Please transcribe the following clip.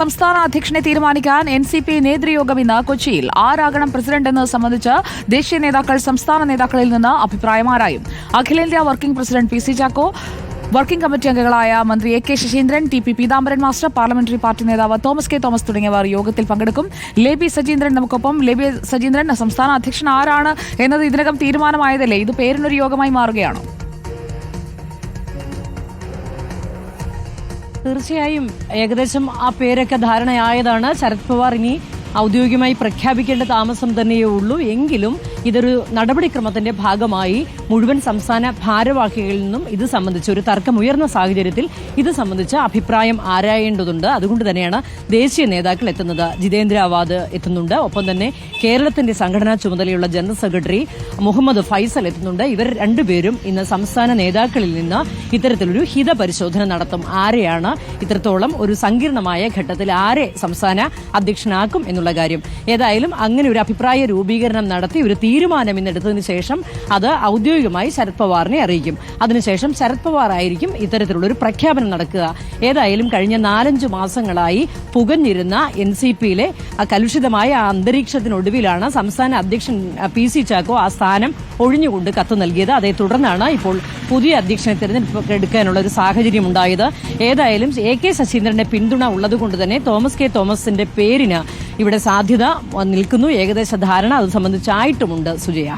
സംസ്ഥാന അധ്യക്ഷനെ തീരുമാനിക്കാൻ എൻ സി പി നേതൃയോഗം ഇന്ന് കൊച്ചിയിൽ ആരാകണം പ്രസിഡന്റ് എന്ന് സംബന്ധിച്ച് ദേശീയ നേതാക്കൾ സംസ്ഥാന നേതാക്കളിൽ നിന്ന് അഭിപ്രായം ആരായും? അഖിലേന്ത്യാ working president P C Chacko working committee അംഗങ്ങളായ മന്ത്രി A K Saseendran T P Peethambaran master parliamentary party നേതാവ് തോമസ് കെ തോമസ് തുടങ്ങിയവർ യോഗത്തിൽ പങ്കെടുക്കും. ലേബി സജീന്ദ്രൻ നമുക്കൊപ്പം. ലേബി സജീന്ദ്രൻ സംസ്ഥാന അധ്യക്ഷൻ ആരാണ് എന്നത് ഇതിനകം തീരുമാനമായതല്ലേ? ഇത് പേരിനൊരു യോഗമായി മാറുകയാണോ? തീർച്ചയായും ഏകദേശം ആ പേരൊക്കെ ധാരണയായതാണ്. ശരത് പവാർ ഇനി ഔദ്യോഗികമായി പ്രഖ്യാപിക്കേണ്ട താമസം തന്നെയേ ഉള്ളൂ. എങ്കിലും ഇതൊരു നടപടിക്രമത്തിന്റെ ഭാഗമായി മുഴുവൻ സംസ്ഥാന ഭാരവാഹികളിൽ നിന്നും ഇത് സംബന്ധിച്ച് ഒരു തർക്കമുയർന്ന സാഹചര്യത്തിൽ ഇത് സംബന്ധിച്ച് അഭിപ്രായം ആരായേണ്ടതുണ്ട്. അതുകൊണ്ട് തന്നെയാണ് ദേശീയ നേതാക്കൾ എത്തുന്നത്. ജിതേന്ദ്ര അവാദ് എത്തുന്നുണ്ട്. ഒപ്പം തന്നെ കേരളത്തിന്റെ സംഘടനാ ചുമതലയുള്ള ജനറൽ സെക്രട്ടറി മുഹമ്മദ് ഫൈസൽ എത്തുന്നുണ്ട്. ഇവർ രണ്ടുപേരും ഇന്ന് സംസ്ഥാന നേതാക്കളിൽ നിന്ന് ഇത്തരത്തിലൊരു ഹിതപരിശോധന നടത്തും. ആരെയാണ് ഇത്രത്തോളം ഒരു സങ്കീർണമായ ഘട്ടത്തിൽ ആരെ സംസ്ഥാന അധ്യക്ഷനാക്കും എന്നുള്ള കാര്യം. ഏതായാലും അങ്ങനെ ഒരു അഭിപ്രായ രൂപീകരണം നടത്തി ഒരു തീരുമാനം ഇന്നെടുത്തതിന് ശേഷം അത് ഔദ്യോഗികമായി ശരത് പവാറിനെ അറിയിക്കും. അതിനുശേഷം ശരത് പവാർ ആയിരിക്കും ഇത്തരത്തിലുള്ള ഒരു പ്രഖ്യാപനം നടക്കുക. ഏതായാലും കഴിഞ്ഞ നാലഞ്ചു മാസങ്ങളായി പുകഞ്ഞിരുന്ന എൻ സി പിയിലെ കലുഷിതമായ അന്തരീക്ഷത്തിനൊടുവിലാണ് സംസ്ഥാന അധ്യക്ഷൻ പി സി ചാക്കോ ആ സ്ഥാനം ഒഴിഞ്ഞുകൊണ്ട് കത്ത് നൽകിയത്. അതേ തുടർന്നാണ് ഇപ്പോൾ പുതിയ അധ്യക്ഷനെ തെരഞ്ഞെടുപ്പ് എടുക്കാനുള്ള ഒരു സാഹചര്യം ഉണ്ടായത്. ഏതായാലും എ കെ ശശീന്ദ്രന്റെ പിന്തുണ ഉള്ളതുകൊണ്ട് തന്നെ തോമസ് കെ തോമസിന്റെ പേരിന് ഇവിടെ സാധ്യത നിൽക്കുന്നു. ഏകദേശ ധാരണ അത് സംബന്ധിച്ചായിട്ടുമുണ്ട്. സുജയ.